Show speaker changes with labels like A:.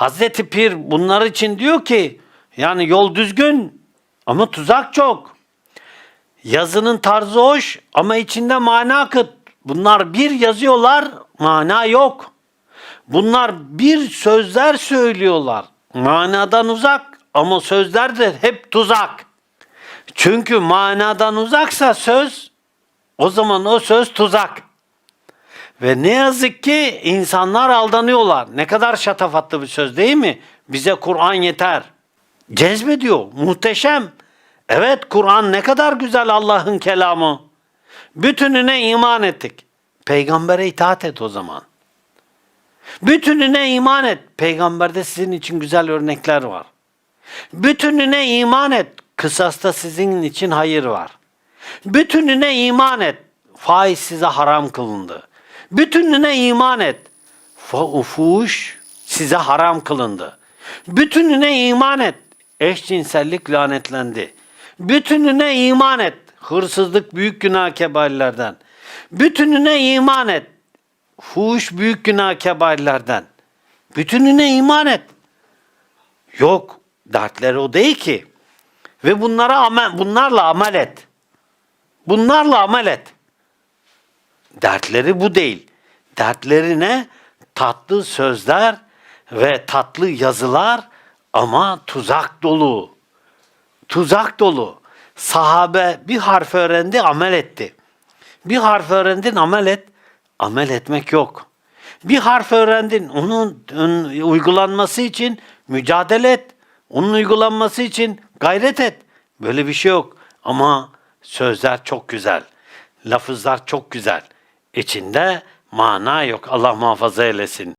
A: Hazreti Pir bunlar için diyor ki yani yol düzgün ama tuzak çok. Yazının tarzı hoş ama içinde mana akıt. Bunlar bir yazıyorlar, mana yok. Bunlar bir sözler söylüyorlar. Manadan uzak ama sözler de hep tuzak. Çünkü manadan uzaksa söz, o zaman o söz tuzak. Ve ne yazık ki insanlar aldanıyorlar. Ne kadar şatafatlı bir söz değil mi? Bize Kur'an yeter. Cezbediyor. Muhteşem. Evet Kur'an ne kadar güzel Allah'ın kelamı. Bütününe iman ettik. Peygambere itaat et o zaman. Bütününe iman et. Peygamberde sizin için güzel örnekler var. Bütününe iman et. Kısasta sizin için hayır var. Bütününe iman et. Faiz size haram kılındı. Bütününe iman et. Fa- Fuhuş size haram kılındı. Bütününe iman et. Eşcinsellik lanetlendi. Bütününe iman et. Hırsızlık büyük günah kebairlerden. Bütününe iman et. Fuhuş büyük günah kebairlerden. Bütününe iman et. Yok, dertleri o değil ki. Ve bunlara amel, bunlarla amel et. Bunlarla amel et. Dertleri bu değil. Dertleri ne? Tatlı sözler ve tatlı yazılar ama tuzak dolu. Tuzak dolu. Sahabe bir harf öğrendi, amel etti. Bir harf öğrendin, amel et. Amel etmek yok. Bir harf öğrendin, onun uygulanması için mücadele et. Onun uygulanması için gayret et. Böyle bir şey yok. Ama sözler çok güzel. Lafızlar çok güzel. İçinde mana yok. Allah muhafaza eylesin.